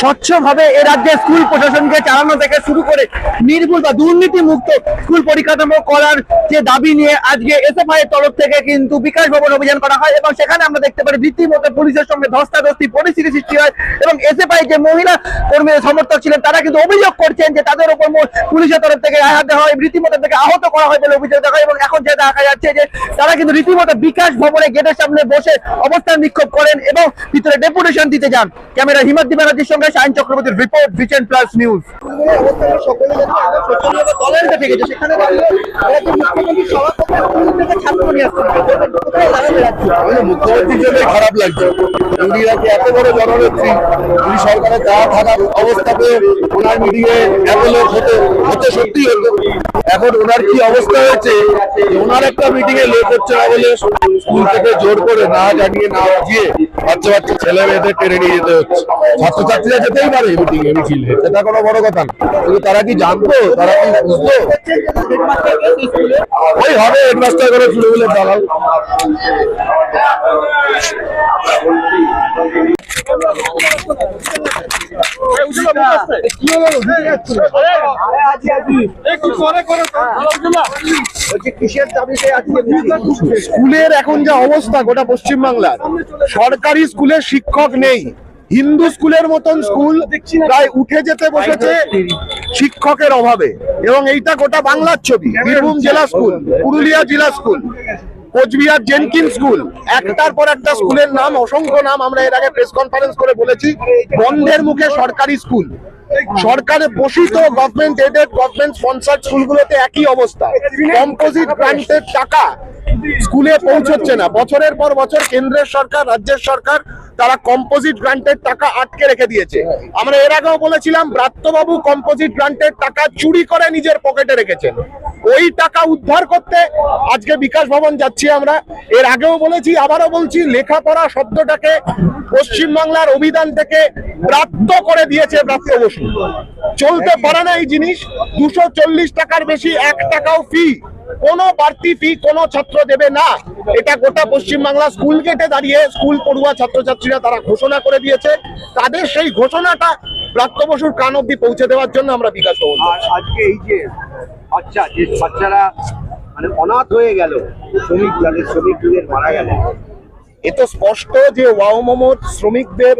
স্বচ্ছভাবে এ রাজ্যে স্কুল প্রশাসনকে চালানো থেকে শুরু করে নির্ভুল বা দুর্নীতি মুক্ত স্কুল পরিকাঠামো করার যে দাবি নিয়ে আজকে এসএফআই এর তরফ থেকে কিন্তু বিকাশ ভবন অভিযান করা হয় এবং সেখানে আমরা দেখতে পারি রীতিমতো পুলিশের সঙ্গে ধস্তাধস্তি, পরিস্থিতি সৃষ্টি হয় এবং এসএফআই যে মহিলা কর্মী সমর্থক ছিলেন, তারা কিন্তু অভিযোগ করছেন যে তাদের উপর পুলিশের তরফ থেকে আঘাত দেওয়া হয়, রীতিমতো থেকে আহত করা হয় বলে অভিযোগ দেখা হয় এবং এখন যে দেখা যাচ্ছে যে তারা কিন্তু রীতিমতো বিকাশ ভবনে গেটের সামনে বসে অবস্থান বিক্ষোভ করেন এবং ভিতরে ডেপুটেশন দিতে যান। ক্যামেরা হিমাদ্রি ব্যানার্জির সঙ্গে সায়ন চক্রবর্তীর রিপোর্ট ভিচেন প্লাস নিউজ মুখ্যমন্ত্রী খারাপ লাগছে। উনি নাকি এত বড় জননেত্রী? উনি সরকারের যা থাকার অবস্থাতে ওনার এত লোক হতো, হতে সত্যি হতো। এখন ওনার কি অবস্থা হয়েছে? ওনার একটা মিটিং এ লোক হচ্ছে না বলে স্কুল থেকে জোর করে না জানিয়ে, না বুঝিয়ে বাচ্চা বাচ্চা ছেলে মেয়েদের টেনে নিয়ে যেতে হচ্ছে। ছাত্রছাত্রীরা যেতেই পারে মিটিং এ। মিছিল। সেটা কোনো বড় কথা না। কিন্তু তারা কি জানতো? তারা কি বুঝতো? ওই হবে হেডমাস্টার করে চুলে দালাল। স্কুলের এখন যা অবস্থা গোটা পশ্চিমবাংলার। সরকারি স্কুলে শিক্ষক নেই। হিন্দু স্কুলের মতন স্কুল প্রায় উঠে যেতে বসেছে শিক্ষকের অভাবে। এবং এইটা গোটা বাংলার ছবি। বীরভূম জেলা স্কুল, পুরুলিয়া জেলা স্কুল। কোচবিহার জেনকিন স্কুল। একটার পর একটা স্কুলের নাম, অসংখ্য নাম আমরা এর আগে প্রেস কনফারেন্স করে বলেছি। বন্ধের মুখে সরকারি স্কুল। সরকারে পোষিত গভর্নমেন্ট এডেড গভর্নমেন্ট স্পন্সার্ড স্কুলগুলোতে একই অবস্থা। কম্পোজিট গ্রান্টের টাকা স্কুলে পৌঁছচ্ছে না। বছরের পর বছর কেন্দ্রের সরকার, রাজ্যের সরকার তারা কম্পোজিট গ্রান্টের টাকা আটকে রেখে দিয়েছে। আমরা এর আগেও বলেছিলাম, ব্রাত্যবাবু কম্পোজিট গ্রান্টের টাকা চুরি করে নিজের পকেটে রেখেছেন। ওই টাকা উদ্ধার করতে আজকে বিকাশ ভবন যাচ্ছি আমরা। এর আগেও বলেছি, আবারও বলছি, লেখাপড়া শব্দটাকে পশ্চিমবাংলার অভিধান থেকে ব্রাত্য করে দিয়েছে ব্রাত্য বসু। চলতে পারে না এই জিনিস। দুশো টাকার বেশি এক টাকাও ফি কোনো বাড়তি ফি কোনো ছাত্র দেবে না। এটা গোটা পশ্চিমবাংলা স্কুল গেটে দাঁড়িয়ে স্কুল পড়ুয়া ছাত্রছাত্রীরা তারা ঘোষণা করে দিয়েছে। তাদের সেই ঘোষণাটা প্রাপ্ত বসুর কান অব্দি পৌঁছে দেওয়ার জন্য আমরা বিকাশ ভবন আর আজকে এই যে আচ্ছা যে বাচ্চারা মানে অনাথ হয়ে গেল শ্রমিক যাদের শ্রমিকদের মারা গেল। এ তো স্পষ্ট যে ওয়াও মোমোর শ্রমিকদের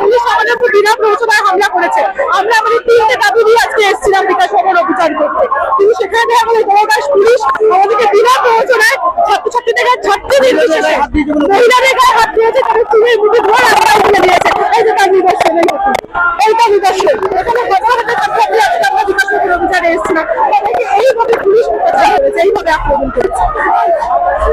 পুলিশ আমাদের উপর বিনা প্ররোচনায় হামলা করেছে আমরা আমাদের তিনটে দাবি নিয়ে আজকে এসেছিলাম বিকাশ ভবন অভিযান করতে আমাদের গোদাস পুলিশ আমাদেরকে বিনা প্ররোচনায় ছাত্রছাত্রীদের গায়ে ছাত্র নির্বিশেষে মহিলাদের গায়ে হাত দিয়েছে তাদের চুলের মুঠে ধরে রাস্তায় ফেলে দিয়েছে। এই যে তার নিদর্শন এই। নিদর্শন। এখানে হাজার হাজার ছাত্রছাত্রী অভিযানে তাদেরকে এইভাবে পুলিশ এইভাবে আক্রমণ করেছে।